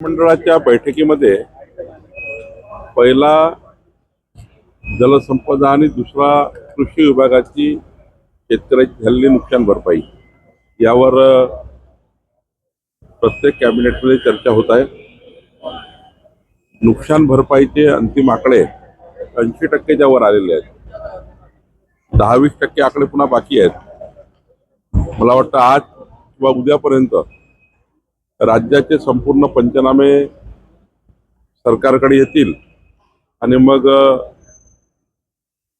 मंडळाच्या बैठकीमध्ये पहिला जलसंपदा आणि दुसरा कृषी विभागाची शेतकऱ्याची झालेली नुकसान भरपाई. यावर प्रत्येक कॅबिनेटमध्ये चर्चा होत आहे. नुकसान भरपाईचे अंतिम आकडे ऐंशी टक्केच्या वर आलेले आहेत. दहावीस टक्के आकडे पुन्हा बाकी आहेत. मला वाटतं आज किंवा उद्यापर्यंत राज्याचे संपूर्ण पंचनामे सरकारकडे येतील आणि मग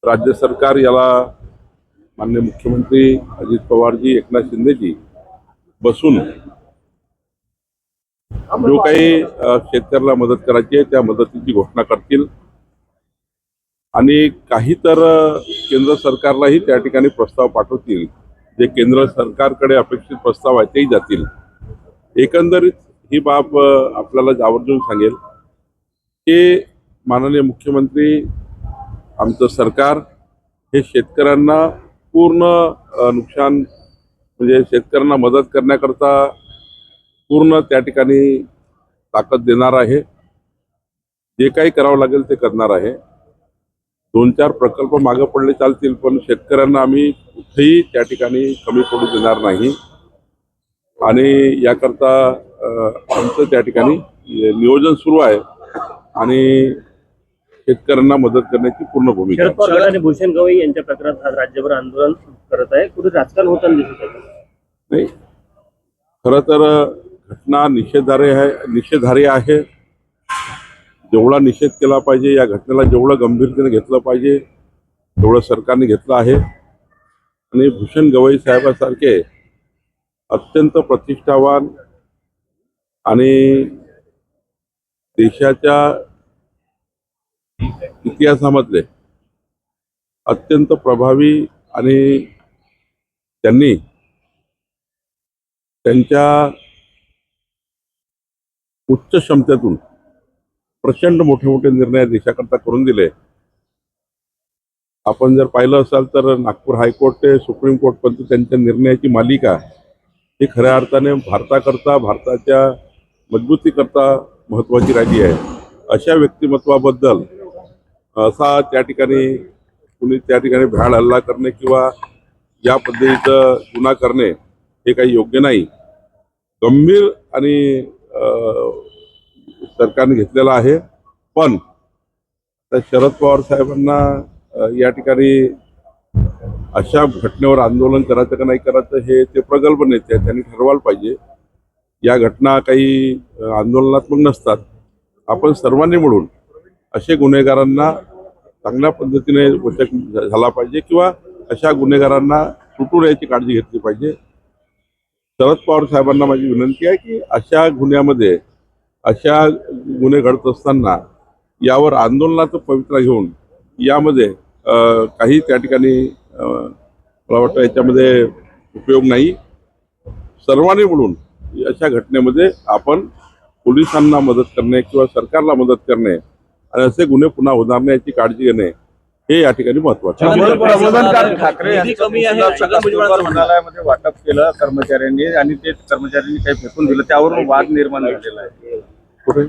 राज्य सरकार याला मान्य मुख्यमंत्री अजित पवारजी एकनाथ शिंदेजी बसून जो काही शेतकऱ्याला मदत करायची आहे त्या मदतीची घोषणा करतील. आणि काही तर केंद्र सरकारलाही त्या ठिकाणी प्रस्ताव पाठवतील. जे केंद्र सरकारकडे अपेक्षित प्रस्ताव आहे तेही जातील. एकंदरीत ही बाब आपल्याला आवर्जून सांगेल की माननीय मुख्यमंत्री आमचं सरकार हे शेतकऱ्यांना पूर्ण नुकसान म्हणजे शेतकऱ्यांना मदत करण्याकरता पूर्ण त्या ठिकाणी ताकद देणार आहे. जे काही करावं लागेल ते करणार आहे. दोन चार प्रकल्प मागं पडले चालतील पण शेतकऱ्यांना आम्ही कुठेही त्या ठिकाणी कमी पडू देणार नाही. आणि याकरता आमचं त्या ठिकाणी नियोजन सुरू आहे आणि शेतकऱ्यांना मदत करण्याची पूर्ण भूमिका शरद. पवार आणि भूषण गवई यांच्या प्रकरणात आज राज्यभर आंदोलन करत आहे. कुठे राजकारण होताना दिसत आहे? नाही खरं तर घटना निषेधार्ह आहे निषेधार्ह आहे. जेवढा निषेध केला पाहिजे या घटनेला जेवढं गंभीरतेने घेतलं पाहिजे तेवढं सरकारने घेतलं आहे. आणि भूषण गवई साहेबांसारखे अत्यंत प्रतिष्ठावान आणि देशाच्या इतिहासामधले अत्यंत प्रभावी आणि त्यांनी त्यांच्या उच्च क्षमतेतून प्रचंड मोठे मोठे निर्णय देशाकरता करून दिले. आपण जर पाहिलं असाल तर नागपूर हायकोर्ट ते सुप्रीम कोर्टपर्यंत त्यांच्या निर्णयाची मालिका ही खऱ्या अर्थाने भारताकरता भारताच्या मजबूतीकरता महत्त्वाची राहिली आहे. अशा व्यक्तिमत्वाबद्दल असा त्या ठिकाणी कुणी त्या ठिकाणी भ्याड हल्ला करणे किंवा या पद्धतीचं गुन्हा करणे हे काही योग्य नाही. गंभीर आणि सरकारने घेतलेला आहे. पण शरद पवार साहेबांना या ठिकाणी अशा घटनेवर आंदोलन करायचं का नाही करायचं हे ते प्रगल्भ नेते आहेत त्यांनी ठरवायला पाहिजे. या घटना काही आंदोलनात्मक नसतात. आपण सर्वांनी मिळून असे गुन्हेगारांना चांगल्या पद्धतीने वचक झाला पाहिजे किंवा अशा गुन्हेगारांना सुटून यायची काळजी घेतली पाहिजे. शरद पवार साहेबांना माझी विनंती आहे की अशा गुन्ह्यामध्ये अशा गुन्हे घडत असताना यावर आंदोलनाचं पवित्रा घेऊन यामध्ये काही त्या ठिकाणी मला वाटतं याच्यामध्ये उपयोग नाही. सर्वांनी मिळून अशा घटनेमध्ये आपण पोलिसांना मदत करणे किंवा सरकारला मदत करणे आणि असे गुन्हे पुन्हा होणार नाही याची काळजी घेणे हे या ठिकाणी महत्वाचं ठाकरे वाटप केलं कर्मचाऱ्यांनी आणि ते कर्मचाऱ्यांनी काही फेकून दिलं. त्यावरून वाद निर्माण झालेला आहे. कुठे?